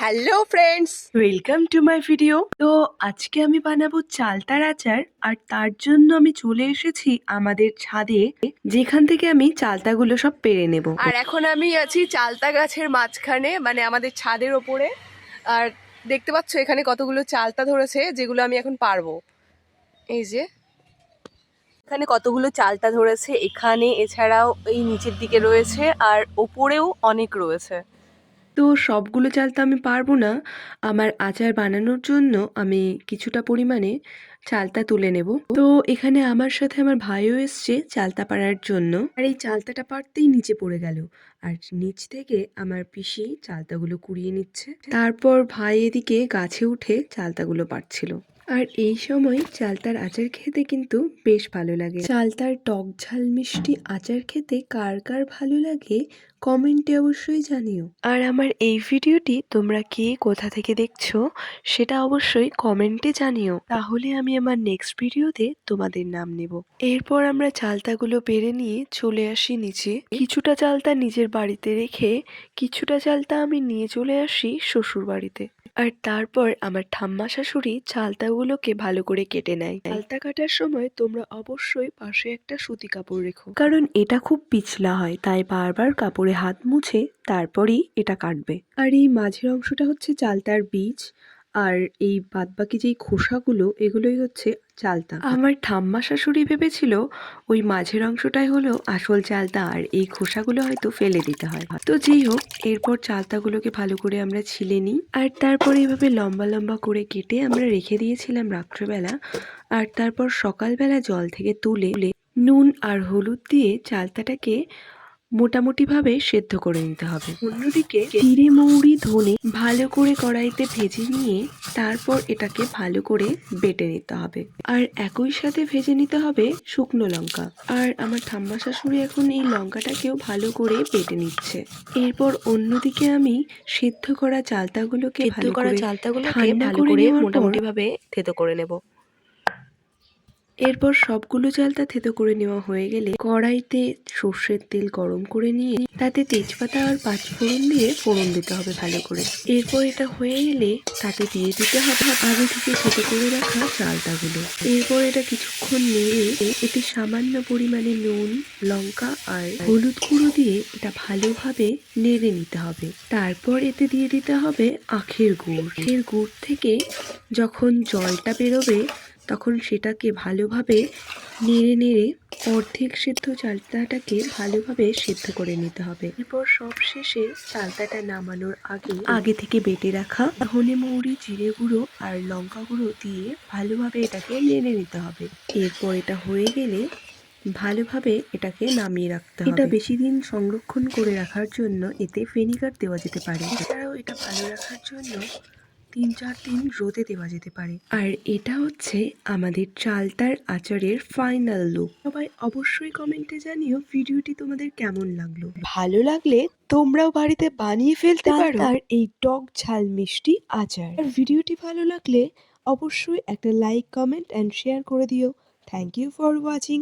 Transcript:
Hello friends welcome to my video তো আজকে আমি বানাবো চালতার আচার আর তার জন্য আমি চলে এসেছি আমাদের ছাদে যেখান থেকে আমি চালতাগুলো সব পেরে নেব। আর এখন আমি আছি চালতা গাছের মাঝখানে মানে আমাদের ছাদের ওপরে। আর দেখতে পাচ্ছ এখানে কতগুলো চালতা ধরেছে যেগুলো আমি এখন পারব। এই যে। এখানে কতগুলো চালতা ধরেছে এখানে এছাড়াও এই নিচের দিকে রয়েছে আর ওপরেও অনেক রয়েছে। তো সবগুলো চাল তো আমি পারব না। আমার আচার বানানোর জন্য আমি কিছুটা পরিমাণে চালতা তুলে নেব। তো এখানে আমার সাথে আমার ভাইও এসছে চালতা পাড়ার জন্য। আর এই চালতাটা পারতেই নিচে পড়ে গেল। আর নিচ থেকে আমার পিসি চালতাগুলো কুড়িয়ে নিচ্ছে। তারপর ভাই এদিকে গাছে উঠে চালতাগুলো পারছিল আর এই সময় চালতার আচার খেতে কিন্তু বেশ ভালো লাগে। চালতার টক ঝাল মিষ্টি আচার খেতে কার কার ভালো লাগে, কমেন্টে অবশ্যই জানিও। আর আমার এই ভিডিওটি তোমরা কে কোথা থেকে দেখছ, সেটা অবশ্যই কমেন্টে জানিও। তাহলে আমি আমার নেক্সট ভিডিওতে তোমাদের নাম নেব। এরপর আমরা চালতাগুলো পেরে নিয়ে চলে আসি নিচে। কিছুটা চালতা নিজের বাড়িতে রেখে কিছুটা চালতা আমি নিয়ে চলে আসি শ্বশুর বাড়িতে আর তারপর আমার ঠাম্মা শাশুড়ি চালতাগুলোকে ভালো করে কেটে নেয়। চালতা কাটার সময় তোমরা অবশ্যই পাশে একটা সুতি কাপড় রেখো। কারণ এটা খুব পিছলা হয়, তাই বারবার কাপড়ে হাত মুছে তারপরেই এটা কাটবে। আর এই মাঝের অংশটা হচ্ছে চালতার বীজ। আর এই বাদবাকি যেই খোসাগুলো, এগুলোই হচ্ছে চালতা। আমার ঠাম্মা শাশুড়ি ভেবেছিল ওই মাঝের অংশটাই হলো আসল চালতা আর এই খোসাগুলো হয়তো ফেলে দিতে হয়। তো যেই হোক, এরপর চালতাগুলোকে ভালো করে আমরা ছিলে নিই আর তারপর এইভাবে লম্বা লম্বা করে কেটে আমরা রেখে দিয়েছিলাম রাত্রেবেলা আর তারপর সকালবেলা জল থেকে তুলে, নুন আর হলুদ দিয়ে চালতাটাকে মোটামুটিভাবে সেদ্ধ করে নিতে হবে। অন্যদিকে জিরে মৌরি ধনে ভালো করে কড়াইতে ভেজে নিয়ে তারপর এটাকে ভালো করে বেটে নিতে হবে। আর একই সাথে ভেজে নিতে হবে শুকনো লঙ্কা। আর আমার ঠাম্মা শাশুড়ি এখন এই লঙ্কাটাকেও ভালো করে বেটে নিচ্ছে। এরপর অন্যদিকে আমি সেদ্ধ করা চালতাগুলোকে সেদ্ধ ভালো করা চালতাগুলোকে ভালো করে করে মোটামুটি ভাবে থেতো করে নেব। এরপর সবগুলো চালটা থেতো করে নেওয়া হয়ে গেলে কড়াইতে সর্ষের তেল গরম করে নিয়ে তাতে তেজপাতা আর পাঁচফোড়ন দিয়ে ফোড়ন দিতে হবে ভালো করে। এরপর এটা হয়ে গেলে তাতে দিয়ে দিতে হবে আগে থেকে থেতো করে রাখা চালটাগুলো। এরপর এটা কিছুক্ষণ নেড়ে এতে সামান্য পরিমাণে নুন, লঙ্কা আর হলুদ গুঁড়ো দিয়ে এটা ভালোভাবে নেড়ে নিতে হবে। তারপর এতে দিয়ে দিতে হবে আখের গুড়। আখের গুড় থেকে যখন জলটা বেরোবে তখন সেটাকে ভালোভাবে নেড়ে নেড়ে অর্ধেক সেদ্ধ চালতাটাকে ভালোভাবে সেদ্ধ করে নিতে হবে। এরপর সব শেষে চালতাটা নামানোর আগে আগে থেকে বেটে রাখা ধনে মৌরি জিরে গুঁড়ো আর লঙ্কা গুঁড়ো দিয়ে ভালোভাবে এটাকে নেড়ে নিতে হবে। এরপর এটা হয়ে গেলে ভালোভাবে এটাকে নামিয়ে রাখতে হবে। এটা বেশি দিন সংরক্ষণ করে রাখার জন্য এতে ভিনিগার দেওয়া যেতে পারে। এছাড়াও এটা ভালো রাখার জন্য তিন চার দিন রোদে দেওয়া যেতে পারে। আর এটা হচ্ছে আমাদের চালতার আচারের ফাইনাল লুক সবাই অবশ্যই কমেন্টে জানিও ভিডিওটি তোমাদের কেমন লাগল। ভালো লাগলে তোমরাও বাড়িতে বানিয়ে ফেলতে পারো। আর এই টক ঝাল মিষ্টি আচার। আর ভিডিওটি ভালো লাগলে অবশ্যই একটা লাইক কমেন্ট অ্যান্ড শেয়ার করে দিও। Thank you for watching